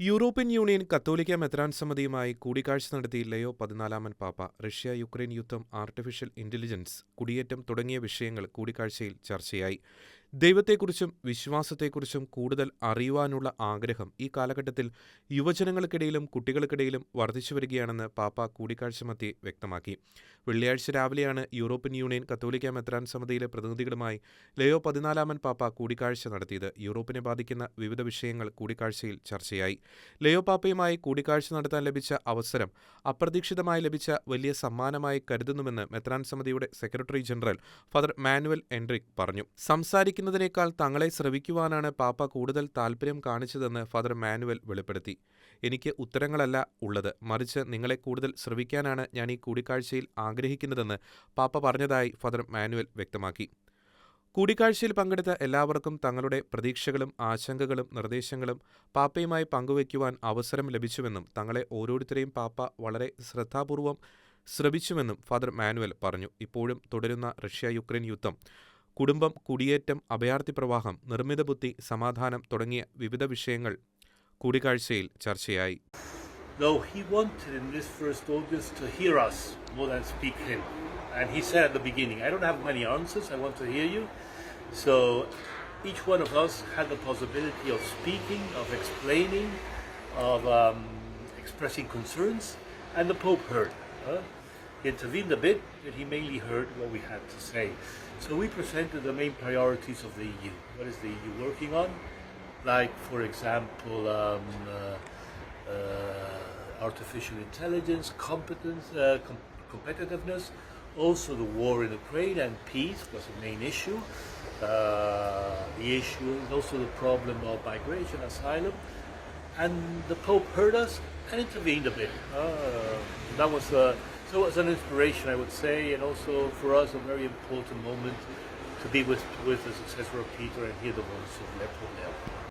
European union കത്തോലിക്ക മെത്രാൻ സമിതിയുമായി കൂടിക്കാഴ്ച നടത്തി ലയോ പതിനാലാമൻ പാപ്പ. റഷ്യ യുക്രൈൻ യുദ്ധം ആർട്ടിഫിഷ്യൽ ഇന്റലിജൻസ് കുടിയേറ്റം തുടങ്ങിയ വിഷയങ്ങൾ കൂടിക്കാഴ്ചയിൽ ചർച്ചയായി. ദൈവത്തെക്കുറിച്ചും വിശ്വാസത്തെക്കുറിച്ചും കൂടുതൽ അറിയുവാനുള്ള ആഗ്രഹം ഈ കാലഘട്ടത്തിൽ യുവജനങ്ങൾക്കിടയിലും കുട്ടികൾക്കിടയിലും വർദ്ധിച്ചു വരികയാണെന്ന് പാപ്പ കൂടിക്കാഴ്ച മധ്യേ വ്യക്തമാക്കി. വെള്ളിയാഴ്ച രാവിലെയാണ് യൂറോപ്യൻ യൂണിയൻ കത്തോലിക്ക മെത്രാൻ സമിതിയിലെ പ്രതിനിധികളുമായി ലയോ പതിനാലാമൻ പാപ്പ കൂടിക്കാഴ്ച നടത്തിയത്. യൂറോപ്പിനെ ബാധിക്കുന്ന വിവിധ വിഷയങ്ങൾ കൂടിക്കാഴ്ചയിൽ ചർച്ചയായി. ലയോ പാപ്പയുമായി കൂടിക്കാഴ്ച നടത്താൻ ലഭിച്ച അവസരം അപ്രതീക്ഷിതമായി ലഭിച്ച വലിയ സമ്മാനമായി കരുതുന്നുവെന്ന് മെത്രാൻ സമിതിയുടെ secretary general father Manuel enteric പറഞ്ഞു. സംസാരിക്കുന്നതിനേക്കാൾ തങ്ങളെ ശ്രവിക്കുവാനാണ് പാപ്പ കൂടുതൽ താൽപ്പര്യം കാണിച്ചതെന്ന് ഫാദർ മാനുവൽ വെളിപ്പെടുത്തി. എനിക്ക് ഉത്തരങ്ങളല്ല ഉള്ളത്. മറിച്ച് നിങ്ങളെ കൂടുതൽ ശ്രവിക്കാനാണ് ഞാൻ ഈ കൂടിക്കാഴ്ചയിൽ ആഗ്രഹിക്കുന്നതെന്ന് പാപ്പ പറഞ്ഞതായി ഫാദർ മാനുവൽ വ്യക്തമാക്കി. കൂടിക്കാഴ്ചയിൽ പങ്കെടുത്ത എല്ലാവർക്കും തങ്ങളുടെ പ്രതീക്ഷകളും ആശങ്കകളും നിർദ്ദേശങ്ങളും പാപ്പയുമായി പങ്കുവയ്ക്കുവാൻ അവസരം ലഭിച്ചുവെന്നും തങ്ങളെ ഓരോരുത്തരെയും പാപ്പ വളരെ ശ്രദ്ധാപൂർവം ശ്രവിച്ചുവെന്നും ഫാദർ മാനുവൽ പറഞ്ഞു. ഇപ്പോഴും തുടരുന്ന റഷ്യ യുക്രൈൻ യുദ്ധം കുടുംബം കുടിയേറ്റം അഭയാർത്ഥി പ്രവാഹം നിർമ്മിത ബുദ്ധി സമാധാനം തുടങ്ങിയ വിവിധ വിഷയങ്ങൾ കൂടിക്കാഴ്ചയിൽ ചർച്ചയായി Though he wanted in this first August to hear us more than speak him. And he said at the beginning, I don't have many answers, I want to hear you. So each one of us had the possibility of speaking, of explaining, of um, expressing concerns, and the Pope heard. huh? He intervened a bit, but he mainly heard what we had to say. So we presented the main priorities of the EU. What is the EU working on? Like, for example, um, uh, uh, artificial intelligence, competence, uh, com- competitiveness, also the war in Ukraine and peace was the main issue. Uh, the issue is also the problem of migration, asylum, and the Pope heard us and intervened a bit. Uh, that was uh, so it was an inspiration, I would say, and also for us a very important moment to be with with the successor of Peter and hear the voice of Leopold.